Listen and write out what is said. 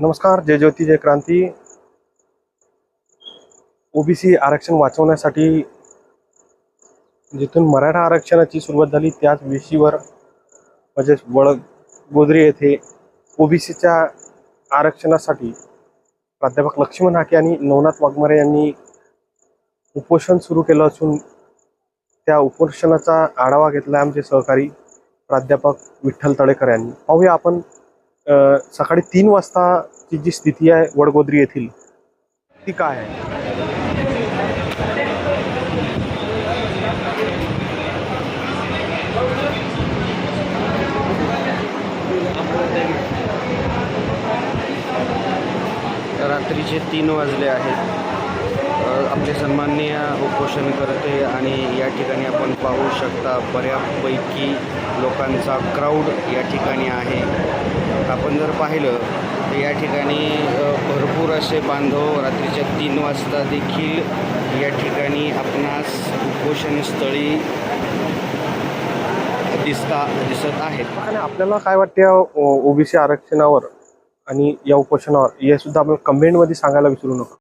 नमस्कार जय ज्योती जय क्रांती. ओबीसी आरक्षण वाचवण्यासाठी जिथून मराठा आरक्षणाची सुरुवात झाली त्याच वेशीवर म्हणजेच वड गोदरे येथे ओबीसीच्या आरक्षणासाठी प्राध्यापक लक्ष्मण हाके आणि नवनाथ वाघमारे यांनी उपोषण सुरू केलं असून त्या उपोषणाचा आढावा घेतला आमचे सहकारी प्राध्यापक विठ्ठल तळेकर यांनी. पाहूया आपण सकाळी तीन वाजताची जी स्थिती आहे वडगोद्री येथील ती काय आहे? रात्रीचे तीन वाजले आहेत. आपले सन्माननीय उपोषणकर्ते आणि या ठिकाणी आपण पाहू शकता बऱ्यापैकी लोकांचा क्राऊड या ठिकाणी आहे. आपण जर पाहिलं तर या ठिकाणी भरपूर असे बांधव रात्रीच्या तीन वाजता देखील या ठिकाणी आपणास उपोषणस्थळी दिसता दिसत आहेत. आणि आपल्याला काय वाटते ओबीसी आरक्षणावर आणि या उपोषणावर? हे सुद्धा आपण कमेंटमध्ये सांगायला विसरू नका.